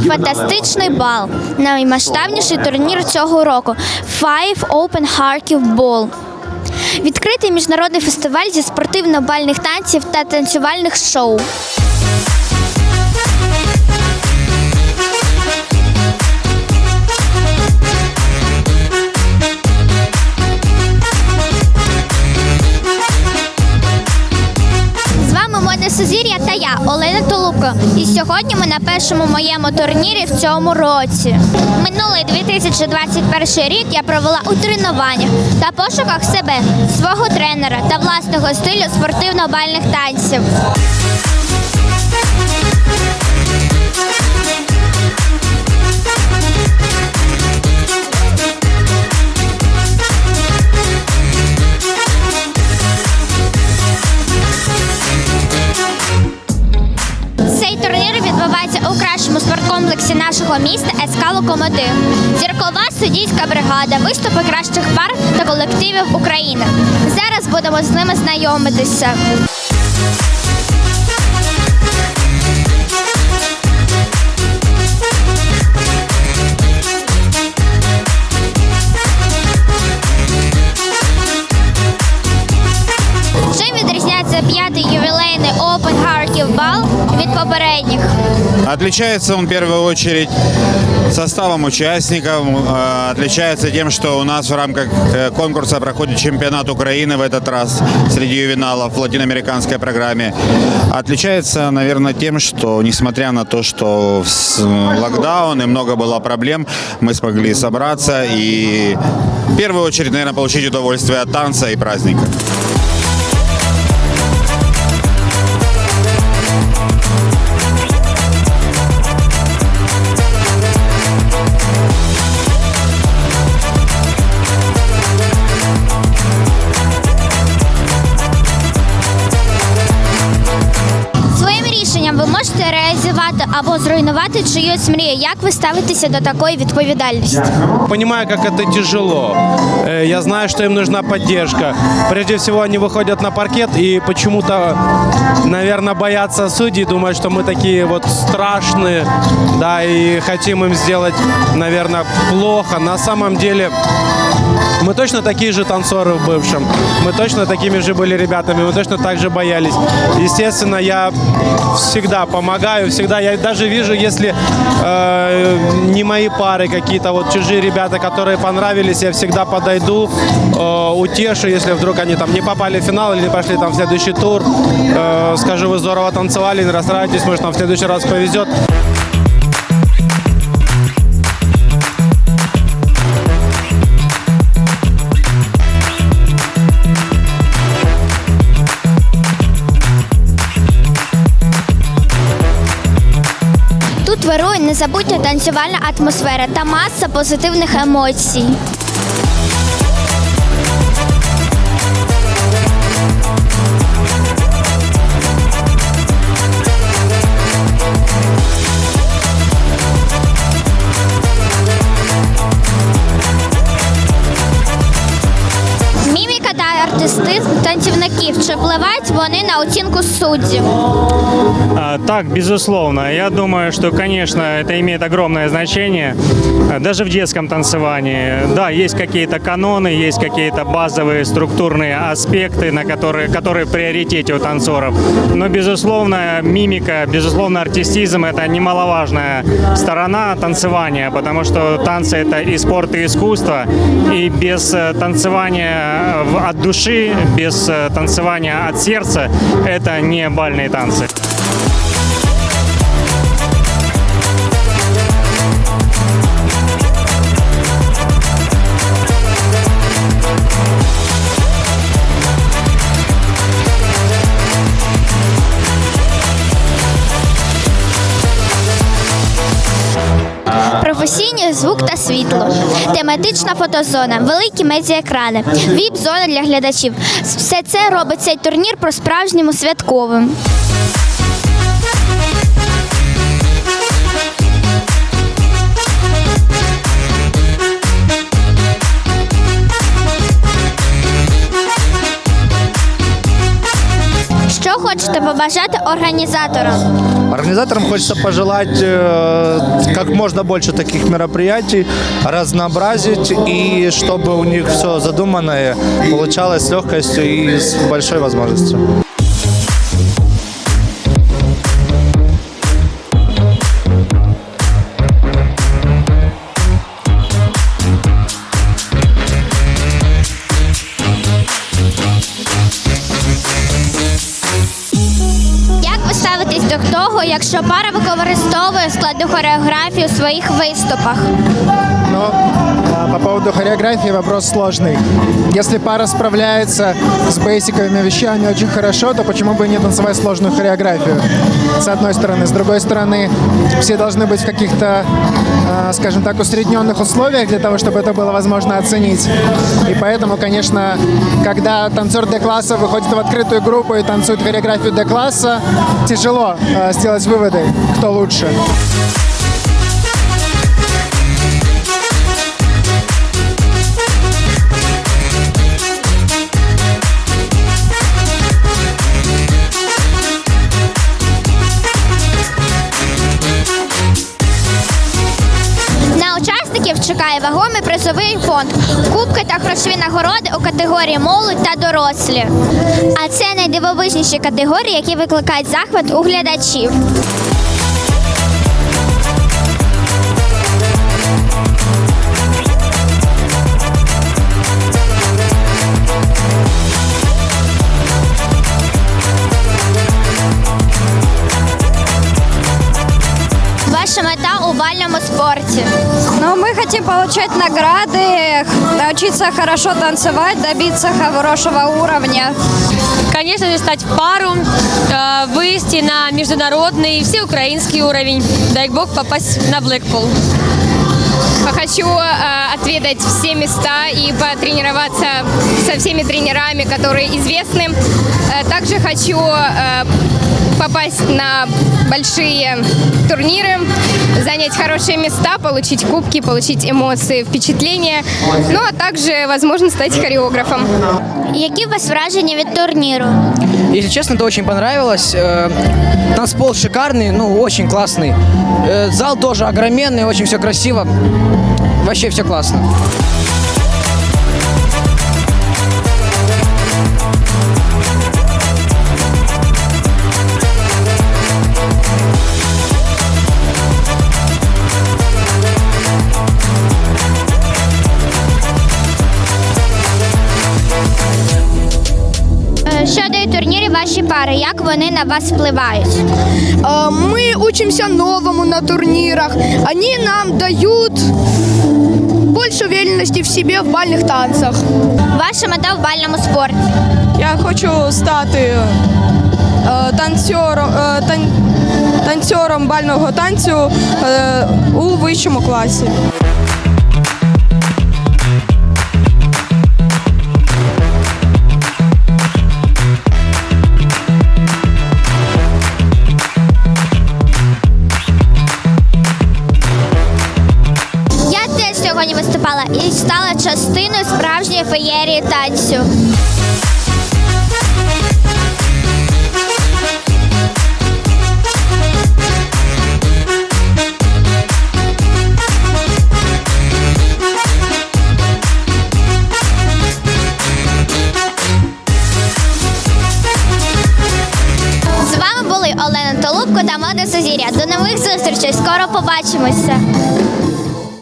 Фантастичний бал. Наймасштабніший турнір цього року Five Open Харків Ball. Відкритий міжнародний фестиваль зі спортивно-бальних танців та танцювальних шоу. Олена І сьогодні ми на першому моєму турнірі в цьому році. Минулий 2021 рік я провела у тренуваннях та пошуках себе, свого тренера та власного стилю спортивно-бальних танців. нашого міста СК Локомотив. Зіркова суддійська бригада, виступи кращих пар та колективів України. Зараз будемо з ними знайомитися. Open Харків бал від попередніх? Отличается он в первую очередь составом участников, э, отличается тем, что у нас в рамках э, конкурса проходит чемпионат Украины в этот раз среди ювеналов в латиноамериканской программе. Отличается, наверное, тем, что несмотря на то, что с- локдаун и много было проблем, мы смогли собраться и в первую очередь, наверное, получить удовольствие от танца и праздника. або зруйнувати чиюсь мрію. Як ви ставитеся до такої відповідальності? Понимаю, как это тяжело. Э, Я знаю, что им нужна поддержка. Прежде всего, они выходят на паркет и почему-то, наверное, боятся судей, думают, что мы такие вот страшные, да, и хотим им сделать, наверное, плохо. На самом деле, мы точно такие же танцоры в бывшем. Мы точно такими же были ребятами, мы точно так же боялись. Естественно, я всегда помогаю, всегда. Я даже вижу, если э, не мои пары какие-то, вот чужие ребята, которые понравились, я всегда подойду, э, утешу, если вдруг они там не попали в финал или не прошли там в следующий тур. Э, скажу, вы здорово танцевали, не расстраивайтесь, может, нам в следующий раз повезет. Незабутня танцювальна атмосфера та маса позитивних емоцій. Оцінку суддів? А, Так, безусловно. Я думаю, что, конечно, это имеет огромное значение. Даже в детском танцевании. Да, есть какие-то каноны, есть какие-то базовые структурные аспекты, на которые, которые в приоритете у танцоров. Но, безусловно, мимика, безусловно, артистизм – это немаловажная сторона танцевания, потому что танцы – это и спорт, и искусство. И без э, танцевания в- от души, без э, танцевания от сердца – это не бальные танцы. Професійний звук та світло, тематична фотозона, великі медіаекрани, віп-зона для глядачів. Все це робить цей турнір про справжньому святковим. Хочете побажати організаторам? Организаторам хочется пожелать э, как можно больше таких мероприятий, разнообразить, и чтобы у них все задуманное получалось с легкостью и с большой возможностью. ставитесь до того, якщо пара використовує складну хореографію у своїх виступах? Но а, по поводу хореографии вопрос сложный. Если пара справляется с бейсиковыми вещами очень хорошо, то почему бы не танцевать сложную хореографию? С одной стороны. С другой стороны, все должны быть в каких-то, а, скажем так, усредненных условиях для того, чтобы это было возможно оценить. И поэтому, конечно, когда танцор D-класса выходит в открытую группу и танцует хореографию D-класса, тяжело а, сделать выводы, кто лучше. Чекає вагомий призовий фонд, кубки та грошові нагороди у категорії молодь та дорослі. А це найдивовижніші категорії, які викликають захват у глядачів. Но мы хотим получать награды, научиться хорошо танцевать, добиться хорошего уровня. Конечно же, стать в пару, э, выйти на международный, всеукраинский уровень. Дай бог попасть на Блэкпул. Хочу э, отведать все места и потренироваться со всеми тренерами, которые известны. Э, также хочу э, попасть на большие турниры, занять хорошие места, получить кубки, получить эмоции, впечатления. Ну а также, возможно, стать хореографом. Які у вас враження від турніру? Если честно, то очень понравилось. Э, Танцпол шикарный, ну, очень классный. Э, Зал тоже огроменный, очень все красиво. Вообще все классно. турнірі ваші пари? Як вони на вас впливають? Э, Мы учимся новому на турнирах. Они нам дают больше уверенности в себе в бальных танцах. Ваша мета в бальному спорті. Я хочу стати е, танцором, е, тан- танцором бального танцю е, у вищому класі. Виступала і стала частиною справжньої феєрії танцю. З вами були Олена Толубко та Мода Сузір'я. До нових зустрічей. Скоро побачимося.